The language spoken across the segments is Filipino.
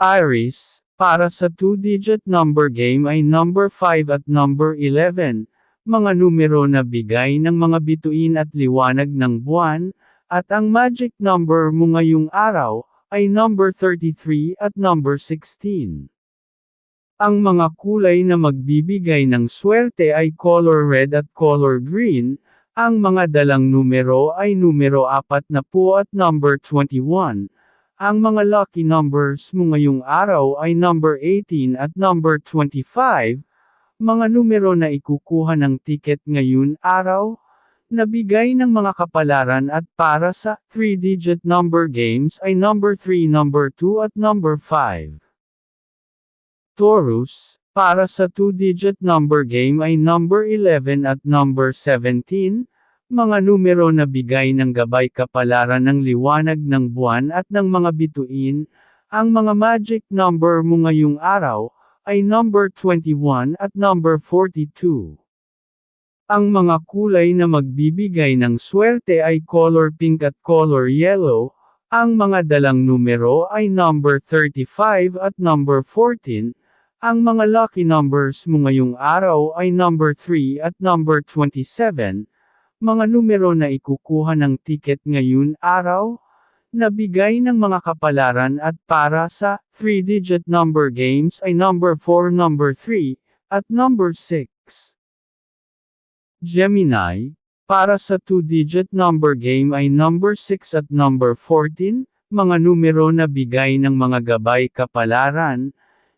Iris, para sa 2-digit number game ay number 5 at number 11, mga numero na bigay ng mga bituin at liwanag ng buwan, at ang magic number mo ngayong araw, ay number 33 at number 16. Ang mga kulay na magbibigay ng swerte ay color red at color green, ang mga dalang numero ay numero 4 na po at number 21. Ang mga lucky numbers mo ngayong araw ay number 18 at number 25. Mga numero na ikukuha ng ticket ngayon araw, nabigay ng mga kapalaran at para sa 3-digit number games ay number 3, number 2 at number 5. Taurus, para sa 2-digit number game ay number 11 at number 17, mga numero na bigay ng gabay kapalaran ng liwanag ng buwan at ng mga bituin, ang mga magic number mo ngayong araw, ay number 21 at number 42. Ang mga kulay na magbibigay ng swerte ay color pink at color yellow, ang mga dalang numero ay number 35 at number 14, ang mga lucky numbers mo ngayong araw ay number 3 at number 27, mga numero na ikukuha ng ticket ngayon araw, nabigay ng mga kapalaran at para sa 3-digit number games ay number 4, number 3, at number 6. Gemini, para sa 2-digit number game ay number 6 at number 14, mga numero na bigay ng mga gabay kapalaran,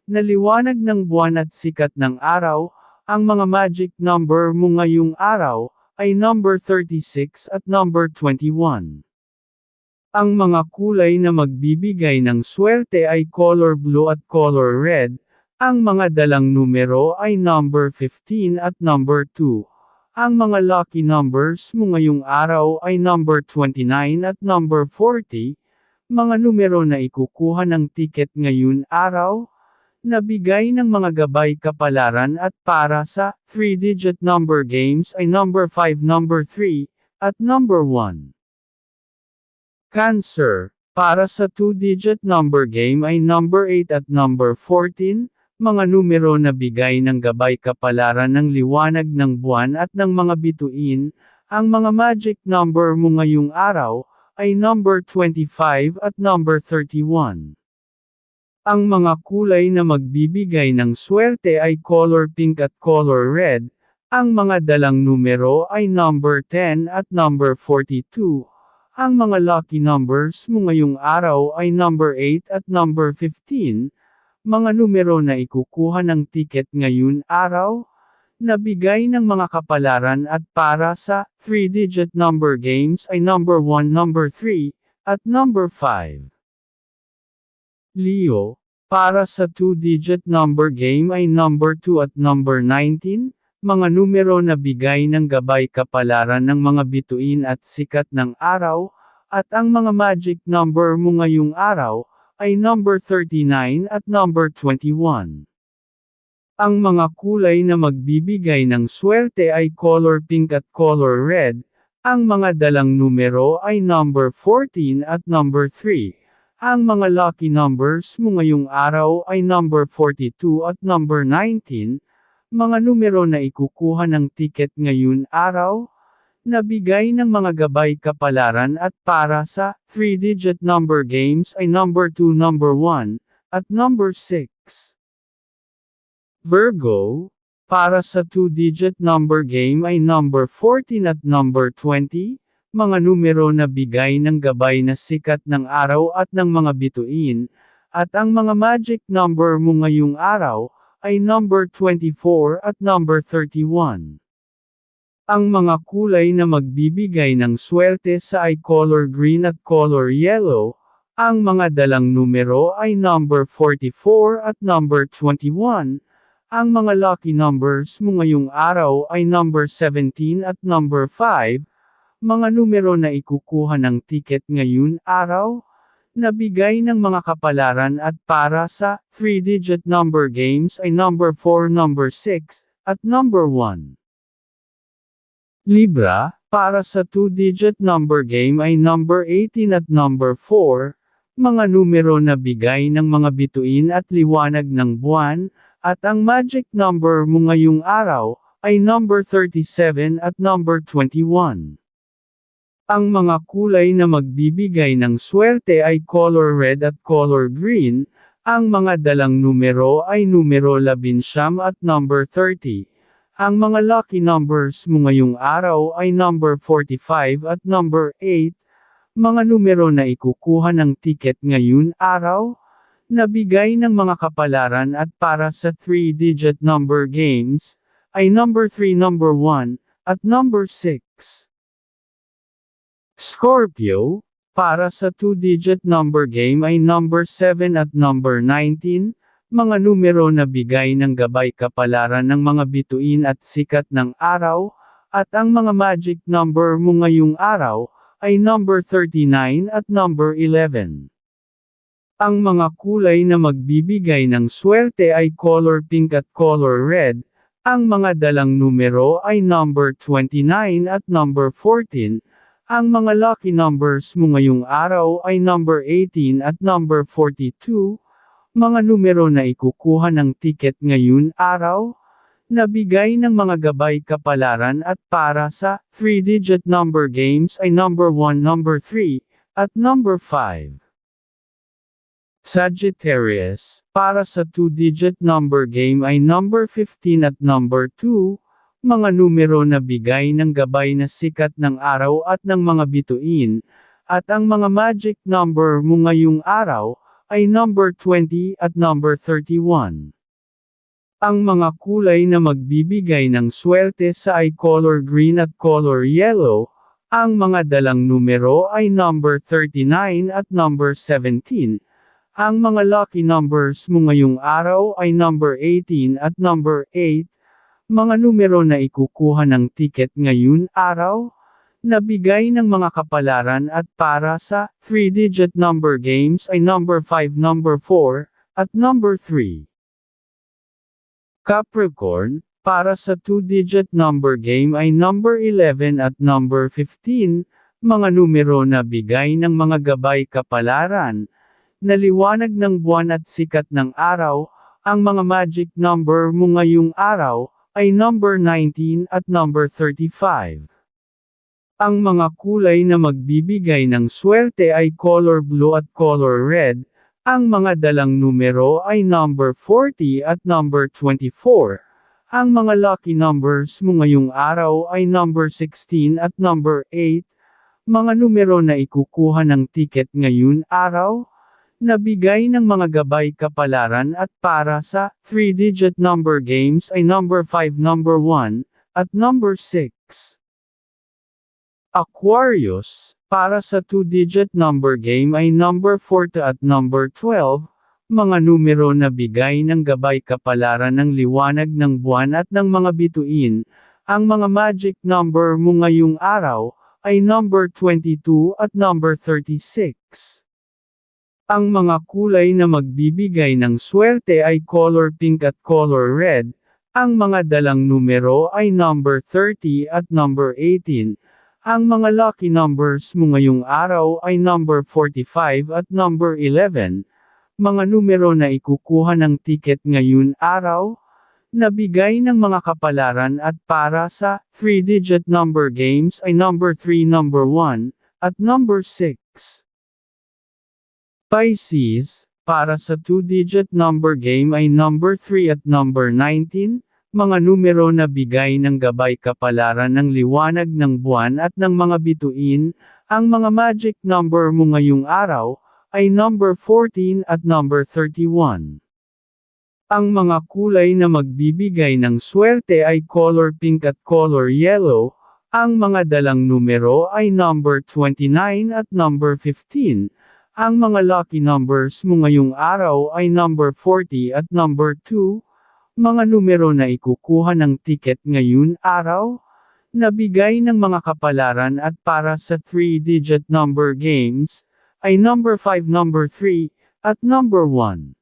naliwanag ng buwan at sikat ng araw, ang mga magic number mo ngayong araw, ay number 36 at number 21. Ang mga kulay na magbibigay ng swerte ay color blue at color red, ang mga dalang numero ay number 15 at number 2. Ang mga lucky numbers mo ngayong araw ay number 29 at number 40, mga numero na ikukuha ng ticket ngayon araw, Nabigay ng mga gabay kapalaran at para sa 3-digit number games ay number 5, number 3, at number 1. Cancer, para sa 2-digit number game ay number 8 at number 14, mga numero na bigay ng gabay kapalaran ng liwanag ng buwan at ng mga bituin, ang mga magic number mo ngayong araw, ay number 25 at number 31. Ang mga kulay na magbibigay ng swerte ay color pink at color red, ang mga dalang numero ay number 10 at number 42. Ang mga lucky numbers mo ngayong araw ay number 8 at number 15, mga numero na ikukuha ng ticket ngayon araw, nabigay ng mga kapalaran at para sa 3-digit number games ay number 1, number 3, at number 5. Leo, para sa 2-digit number game ay number 2 at number 19, mga numero na bigay ng gabay kapalaran ng mga bituin at sikat ng araw, at ang mga magic number mo ngayong araw, ay number 39 at number 21. Ang mga kulay na magbibigay ng swerte ay color pink at color red, ang mga dalang numero ay number 14 at number 3. Ang mga lucky numbers mo ngayong araw ay number 42 at number 19, mga numero na ikukuha ng ticket ngayon araw, nabigay ng mga gabay kapalaran at para sa 3-digit number games ay number 2, number 1, at number 6. Virgo, para sa 2-digit number game ay number 14 at number 20, mga numero na bigay ng gabay na sikat ng araw at ng mga bituin, at ang mga magic number mo ngayong araw, ay number 24 at number 31. Ang mga kulay na magbibigay ng swerte sa ay color green at color yellow, ang mga dalang numero ay number 44 at number 21, ang mga lucky numbers mo ngayong araw ay number 17 at number 5, mga numero na ikukuha ng ticket ngayon araw, nabigay ng mga kapalaran at para sa 3-digit number games ay number 4, number 6, at number 1. Libra, para sa 2-digit number game ay number 18 at number 4, mga numero na bigay ng mga bituin at liwanag ng buwan, at ang magic number mo ngayong araw, ay number 37 at number 21. Ang mga kulay na magbibigay ng swerte ay color red at color green, ang mga dalang numero ay numero 11 at number 30. Ang mga lucky numbers mo ngayong araw ay number 45 at number 8. Mga numero na ikukuha ng ticket ngayon araw, nabigay ng mga kapalaran at para sa 3-digit number games, ay number 3 number 1, at number 6. Scorpio, para sa 2-digit number game ay number 7 at number 19, mga numero na bigay ng gabay kapalaran ng mga bituin at sikat ng araw, at ang mga magic number mo ngayong araw, ay number 39 at number 11. Ang mga kulay na magbibigay ng swerte ay color pink at color red, ang mga dalang numero ay number 29 at number 14, ang mga lucky numbers mo ngayong araw ay number 18 at number 42, mga numero na ikukuha ng ticket ngayon araw, nabigay ng mga gabay kapalaran at para sa 3-digit number games ay number 1 number 3, at number 5. Sagittarius, para sa 2-digit number game ay number 15 at number 2, mga numero na bigay ng gabay na sikat ng araw at ng mga bituin, at ang mga magic number mo ngayong araw, ay number 20 at number 31. Ang mga kulay na magbibigay ng swerte sa ay color green at color yellow, ang mga dalang numero ay number 39 at number 17. Ang mga lucky numbers mo ngayong araw ay number 18 at number 8, mga numero na ikukuha ng ticket ngayon araw, nabigay ng mga kapalaran at para sa 3-digit number games ay number 5 number 4, at number 3. Capricorn, para sa 2-digit number game ay number 11 at number 15, mga numero na bigay ng mga gabay kapalaran, naliwanag ng buwan at sikat ng araw, ang mga magic number mo ngayong araw, ay number 19 at number 35. Ang mga kulay na magbibigay ng swerte ay color blue at color red, ang mga dalang numero ay number 40 at number 24. Ang mga lucky numbers mo ngayong araw ay number 16 at number 8, mga numero na ikukuha ng ticket ngayon araw, Nabigay ng mga gabay kapalaran at para sa 3-digit number games ay number 5 number 1, at number 6. Aquarius, para sa 2-digit number game ay number 4 at number 12, mga numero na bigay ng gabay kapalaran ng liwanag ng buwan at ng mga bituin, ang mga magic number mo ngayong araw, ay number 22 at number 36. Ang mga kulay na magbibigay ng swerte ay color pink at color red, ang mga dalang numero ay number 30 at number 18. Ang mga lucky numbers mo ngayong araw ay number 45 at number 11. Mga numero na ikukuha ng ticket ngayon araw, nabigay ng mga kapalaran at para sa 3-digit number games ay number 3 number 1, at number 6. Pisces, para sa 2-digit number game ay number 3 at number 19, mga numero na bigay ng gabay kapalaran ng liwanag ng buwan at ng mga bituin, ang mga magic number mo ngayong araw, ay number 14 at number 31. Ang mga kulay na magbibigay ng swerte ay color pink at color yellow, ang mga dalang numero ay number 29 at number 15, ang mga lucky numbers mo ngayong araw ay number 40 at number 2, mga numero na ikukuha ng ticket ngayon araw, nabigay ng mga kapalaran at para sa 3-digit number games, ay number 5 number 3, at number 1.